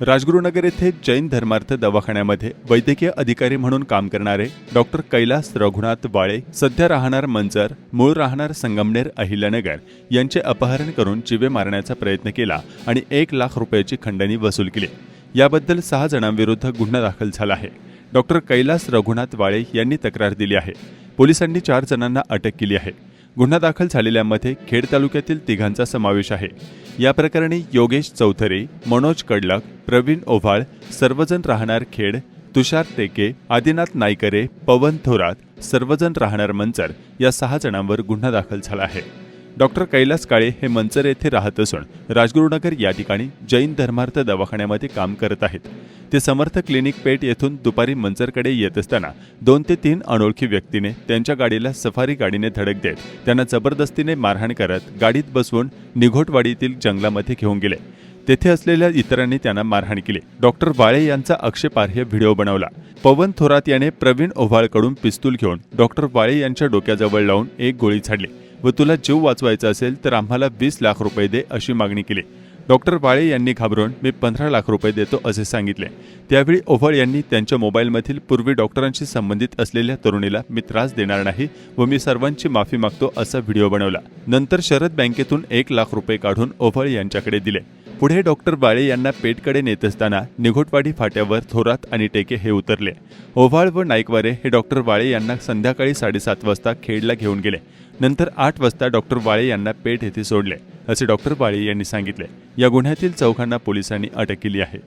राजगुरुनगर येथे जैन धर्मार्थ दवाखान्यामध्ये वैद्यकीय अधिकारी म्हणून काम करणारे डॉक्टर कैलास रघुनाथ वाळे सध्या राहणार मंजर मूळ राहणार संगमनेर अहिल्यानगर यांचे अपहरण करून चिवे मारण्याचा प्रयत्न केला आणि एक लाख रुपयाची खंडणी वसूल केली. याबद्दल सहा जणांविरुद्ध गुन्हा दाखल झाला आहे. डॉक्टर कैलास रघुनाथ वाळे यांनी तक्रार दिली आहे. पोलिसांनी चार जणांना अटक केली आहे. गुन्हा दाखल झालेल्यांमध्ये खेड तालुक्यातील तिघांचा समावेश आहे. या प्रकरणी योगेश चौथरे मनोज कडलक प्रवीण ओव्हाळ सर्वजण राहणार खेड तुषार टेके आदिनाथ नायकरे पवन थोरात सर्वजण राहणार मंचर या सहा जणांवर गुन्हा दाखल झाला आहे. डॉक्टर कैलास काळे हे मंचर येथे राहत असून राजगुरुनगर या ठिकाणी जैन धर्मार्थ दवाखान्यामध्ये काम करत आहेत. ते समर्थ क्लिनिक पेठ येथून दुपारी मंचरकडे येत असताना दोन ते तीन अनोळखी व्यक्तीने त्यांच्या गाडीला सफारी गाडीने धडक देत त्यांना जबरदस्तीने मारहाण करत गाडीत बसवून निघोटवाडीतील जंगलामध्ये घेऊन गेले. तेथे असलेल्या इतरांनी त्यांना मारहाण केली. डॉक्टर वाळे यांचा आक्षेपार्ह व्हिडिओ बनवला. पवन थोरात याने प्रवीण ओव्हाळकडून पिस्तूल घेऊन डॉक्टर वाळे यांच्या डोक्याजवळ लावून एक गोळी झाडली. व तुला जीव वाचवायचा असेल तर आम्हाला वीस लाख रुपये दे अशी मागणी केली. डॉक्टर वाळे यांनी घाबरून मी पंधरा लाख रुपये देतो असे सांगितले. त्यावेळी ओव्हाळ यांनी त्यांच्या मोबाईलमधील पूर्वी डॉक्टरांशी संबंधित असलेल्या तरुणीला मी त्रास देणार नाही व मी सर्वांची माफी मागतो असा व्हिडिओ बनवला. नंतर शरद बँकेतून एक लाख रुपये काढून ओव्हाळ यांच्याकडे दिले. पुढे डॉक्टर बाळे यांना पेठकडे नेत असताना निघोटवाडी फाट्यावर थोरात आणि टेके हे उतरले. ओव्हाळ व नाईकवारे हे डॉक्टर बाळे यांना संध्याकाळी साडेसात वाजता खेडला घेऊन गेले. नंतर आठ वाजता डॉक्टर बाळे यांना पेठ येथे सोडले असे डॉक्टर बाळे यांनी सांगितले. या गुन्ह्यातील चौघांना पोलिसांनी अटक केली आहे.